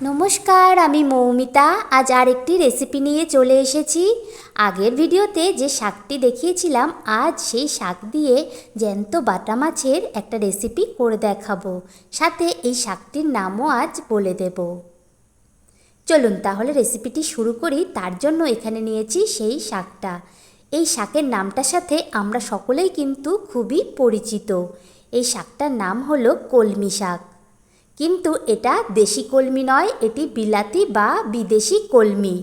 নমস্কার, আমি মৌমিতা। আজ আরেকটি রেসিপি নিয়ে চলে এসেছি। আগের ভিডিওতে যে শাকটি দেখিয়েছিলাম, আজ সেই শাক দিয়ে জ্যান্ত বাটা মাছের একটা রেসিপি করে দেখাবো। সাথে এই শাকটির নামও আজ বলে দেব। চলুন তাহলে রেসিপিটি শুরু করি। তার জন্য এখানে নিয়েছি সেই শাকটা। এই শাকের নামটার সাথে আমরা সকলেই কিন্তু খুবই পরিচিত। এই শাকটার নাম হলো কলমি শাক। কিন্তু এটা দেশি কলমি নয়, এটি বিলাতি বা বিদেশি কলমি।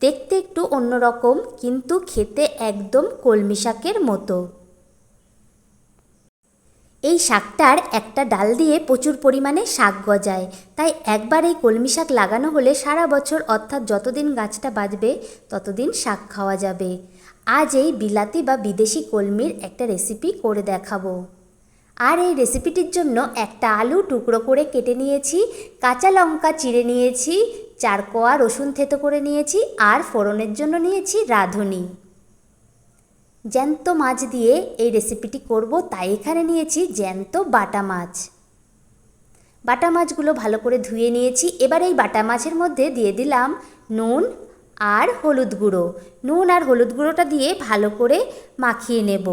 দেখতে একটু অন্যরকম, কিন্তু খেতে একদম কলমি শাকের মতো। এই শাকটার একটা ডাল দিয়ে প্রচুর পরিমাণে শাক গজায়। তাই একবার এই কলমি শাক লাগানো হলে সারা বছর, অর্থাৎ যতদিন গাছটা বাঁচবে, ততদিন শাক খাওয়া যাবে। আজ এই বিলাতি বা বিদেশি কলমির একটা রেসিপি করে দেখাবো। আর এই রেসিপিটির জন্য একটা আলু টুকরো করে কেটে নিয়েছি, কাঁচা লঙ্কা চিড়ে নিয়েছি, চার কোয়া রসুন থেতো করে নিয়েছি আর ফোড়নের জন্য নিয়েছি রাঁধুনি। জ্যান্ত মাছ দিয়ে এই রেসিপিটি করব, তাই এখানে নিয়েছি জ্যান্ত বাটা মাছ। বাটা মাছগুলো ভালো করে ধুয়ে নিয়েছি, এবার এই বাটা মাছের মধ্যে দিয়ে দিলাম নুন আর হলুদ গুঁড়ো। নুন আর হলুদ গুঁড়োটা দিয়ে ভালো করে মাখিয়ে নেব।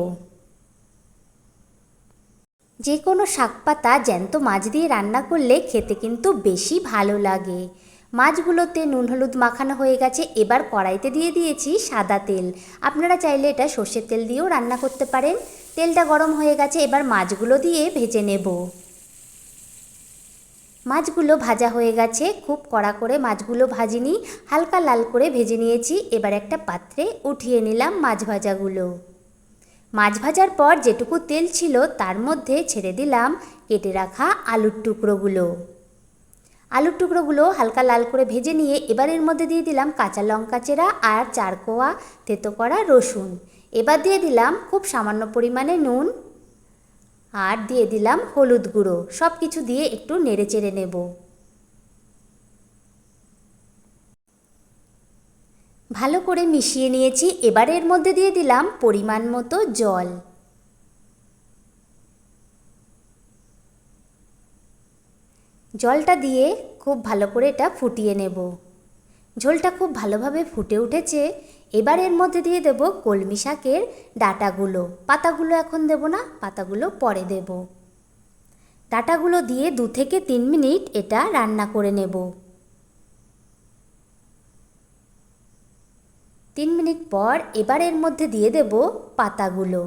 যে কোনো শাক পাতা জ্যান্ত মাছ দিয়ে রান্না করলে খেতে কিন্তু বেশি ভালো লাগে। মাছগুলোতে নুন হলুদ মাখানো হয়ে গেছে, এবার কড়াইতে দিয়ে দিয়েছি সাদা তেল। আপনারা চাইলে এটা সর্ষের তেল দিয়েও রান্না করতে পারেন। তেলটা গরম হয়ে গেছে, এবার মাছগুলো দিয়ে ভেজে নেব। মাছগুলো ভাজা হয়ে গেছে, খুব কড়া করে মাছগুলো ভাজিনি, হালকা লাল করে ভেজে নিয়েছি। এবার একটা পাত্রে উঠিয়ে নিলাম মাছ ভাজাগুলো। মাছ ভাজার পর যেটুকু তেল ছিল তার মধ্যে ছেড়ে দিলাম, কেটে রাখা আলুর টুকরোগুলো। আলুর টুকরোগুলো হালকা লাল করে ভেজে নিয়ে এবার এর মধ্যে দিয়ে দিলাম কাঁচা লঙ্কা চেরা আর চার কোয়া থেতো করা রসুন। এবার দিয়ে দিলাম খুব সামান্য পরিমাণে নুন আর দিয়ে দিলাম হলুদ গুঁড়ো। সব কিছু দিয়ে একটু নেড়ে চেড়ে নেব। ভালো করে মিশিয়ে নিয়েছি, এবার এর মধ্যে দিয়ে দিলাম পরিমাণ মতো জল। জলটা দিয়ে খুব ভালো করে এটা ফুটিয়ে নেব। ঝোলটা খুব ভালোভাবে ফুটে উঠেছে, এবার এর মধ্যে দিয়ে দেব কলমি শাকের ডাটাগুলো। পাতাগুলো এখন দেব না, পাতাগুলো পরে দেব। ডাটাগুলো দিয়ে দু থেকে তিন মিনিট এটা রান্না করে নেব। তিন মিনিট পর এবার এর মধ্যে দিয়ে দেব পাতাগুলো।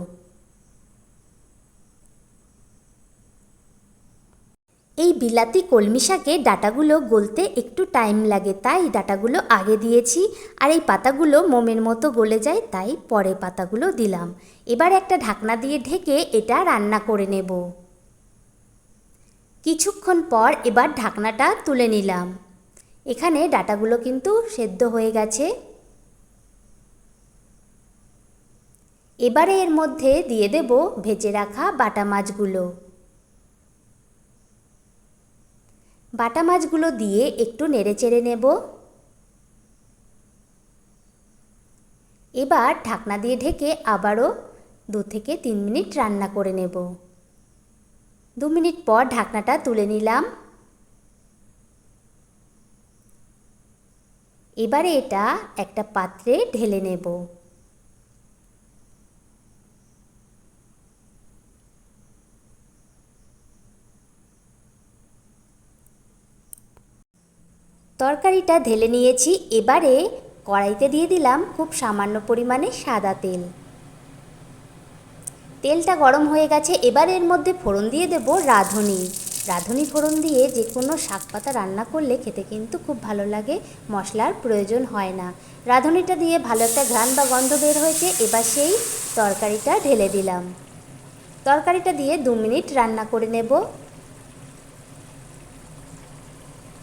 এই বিলাতি কলমি শাকে ডাটাগুলো গলতে একটু টাইম লাগে, তাই ডাটাগুলো আগে দিয়েছি। আর এই পাতাগুলো মোমের মতো গলে যায়, তাই পরে পাতাগুলো দিলাম। এবার একটা ঢাকনা দিয়ে ঢেকে এটা রান্না করে নেব। কিছুক্ষণ পর এবার ঢাকনাটা তুলে নিলাম। এখানে ডাটাগুলো কিন্তু সেদ্ধ হয়ে গেছে। এবারে এর মধ্যে দিয়ে দেব ভেজে রাখা বাটা মাছগুলো। বাটা মাছগুলো দিয়ে একটু নেড়ে চেড়ে নেব। এবার ঢাকনা দিয়ে ঢেকে আবারও দু থেকে তিন মিনিট রান্না করে নেব। দু মিনিট পর ঢাকনাটা তুলে নিলাম। এবারে এটা একটা পাত্রে ঢেলে নেব। তরকারিটা ঢেলে নিয়েছি, এবারে কড়াইতে দিয়ে দিলাম খুব সামান্য পরিমাণে সাদা তেল। তেলটা গরম হয়ে গেছে, এবার এর মধ্যে ফোড়ন দিয়ে দেব রাঁধুনি। রাঁধুনি ফোড়ন দিয়ে যে কোনো শাক পাতা রান্না করলে খেতে কিন্তু খুব ভালো লাগে, মশলার প্রয়োজন হয় না। রাঁধুনিটা দিয়ে ভালো একটা ঘ্রাণ বা গন্ধ বের হয়েছে, এবার সেই তরকারিটা ঢেলে দিলাম। তরকারিটা দিয়ে দু মিনিট রান্না করে নেব।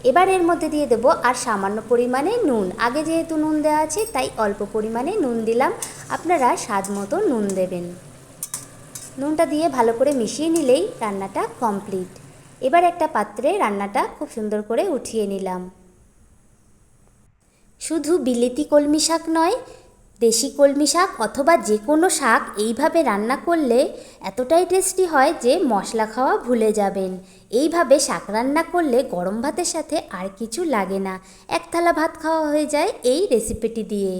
এবার এর মধ্যে দিয়ে দেবো আর সামান্য পরিমাণে নুন। আগে যেহেতু নুন দেওয়া আছে, তাই অল্প পরিমাণে নুন দিলাম। আপনারা স্বাদ মতো নুন দেবেন। নুনটা দিয়ে ভালো করে মিশিয়ে নিলেই রান্নাটা কমপ্লিট। এবার একটা পাত্রে রান্নাটা খুব সুন্দর করে উঠিয়ে নিলাম। শুধু বিলিতি কলমি শাক নয় দেশি কলমি শাক অথবা যে কোনো শাক এইভাবে রান্না করলে এতটাই টেস্টি হয় যে মশলা খাওয়া ভুলে যাবেন। এইভাবে শাক রান্না করলে গরম ভাতের সাথে আর কিছু লাগে না। এক থালা ভাত খাওয়া হয়ে যায় এই রেসিপিটি দিয়ে।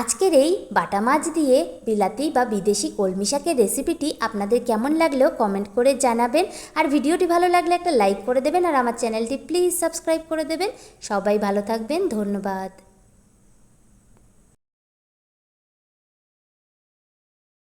আজকের এই বাটা মাছ দিয়ে বিলাতি বা বিদেশি কলমি শাকের রেসিপিটি আপনাদের কেমন লাগলেও কমেন্ট করে জানাবেন। আর ভিডিওটি ভালো লাগলে একটা লাইক করে দেবেন আর আমার চ্যানেলটি প্লিজ সাবস্ক্রাইব করে দেবেন। সবাই ভালো থাকবেন, ধন্যবাদ।